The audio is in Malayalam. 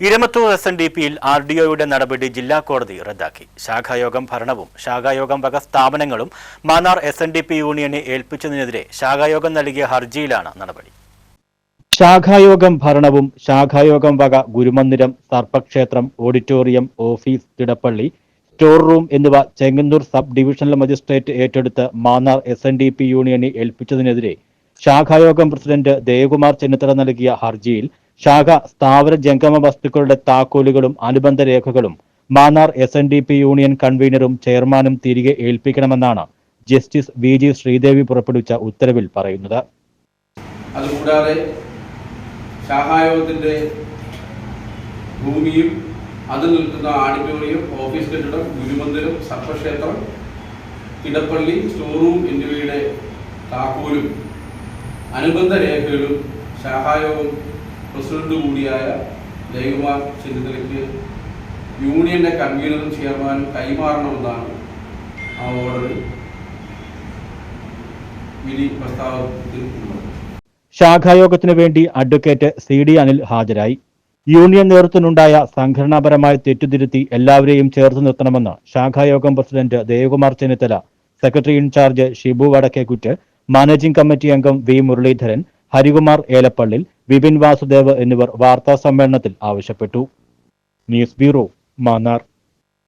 ഇരമത്തൂർ എസ് എൻ ഡി പിയിൽ ആർ ഡി ഒയുടെ നടപടി ജില്ലാ കോടതി റദ്ദാക്കി. ശാഖായോഗം ഭരണവും ശാഖായോഗം വക സ്ഥാപനങ്ങളും Mannar S N D P യൂണിയനെ ഏൽപ്പിച്ചതിനെതിരെ ശാഖായോഗം നൽകിയ ഹർജിയിലാണ് നടപടി. ശാഖായോഗം ഭരണവും ശാഖായോഗം വക ഗുരുമന്ദിരം സർപ്പക്ഷേത്രം ഓഡിറ്റോറിയം ഓഫീസ് തിടപ്പള്ളി സ്റ്റോർ റൂം എന്നിവ ചെങ്ങന്നൂർ സബ് ഡിവിഷണൽ മജിസ്ട്രേറ്റ് ഏറ്റെടുത്ത് Mannar S N D P യൂണിയനെ ഏൽപ്പിച്ചതിനെതിരെ ശാഖായോഗം പ്രസിഡന്റ് ദേവകുമാർ ചെന്നിത്തല നൽകിയ ഹർജിയിൽ ശാഖ സ്ഥാവര ജംഗമ വസ്തുക്കളുടെ താക്കോലുകളും അനുബന്ധ രേഖകളും Mannar S N D P union കൺവീനറും ചെയർമാനും തിരികെ ഏൽപ്പിക്കണമെന്നാണ് ജസ്റ്റിസ് വി ജി ശ്രീദേവി പുറപ്പെടുവിച്ച ഉത്തരവിൽ പറയുന്നത്. അതുകൂടാതെ ശാഖായോഗത്തിന്റെ ഭൂമിയും അതിൽ നിൽക്കുന്ന ആഡിറ്റോറിയം ഓഫീസ് കെട്ടിടം ഗുരുമന്ദിരം സർപ്പക്ഷേത്രം കിടപ്പള്ളി സ്റ്റോർ റൂം എന്നിവയുടെ താക്കോലും അനുബന്ധ രേഖകളും ശാഖായോഗം പ്രസിഡന്റ് കൂടിയായ ജയകുമാർ ചെന്നിത്തലയ്ക്ക് യൂണിയന്റെ കൺവീനറും ചെയർമാനും കൈമാറണമെന്നാണ് ആ ഓർഡർ വിധി പ്രസ്താവത്തിൽ ഉള്ളത്. ശാഖായോഗത്തിനു വേണ്ടി അഡ്വക്കേറ്റ് സി ഡി അനിൽ ഹാജരായി. യൂണിയൻ നേതൃത്വത്തിനുണ്ടായ സംഘടനാപരമായ തെറ്റുതിരുത്തി എല്ലാവരെയും ചേർത്ത് നിർത്തണമെന്ന് ശാഖായോഗം president Devakumar Chennithala secretary in-charge Shibu Vadakkekuttu managing committee അംഗം വി മുരളീധരൻ ഹരികുമാർ ഏലപ്പള്ളിൽ വിപിൻ വാസുദേവ് എന്നിവർ വാർത്താ സമ്മേളനത്തിൽ ആവശ്യപ്പെട്ടു. News bureau Mannar.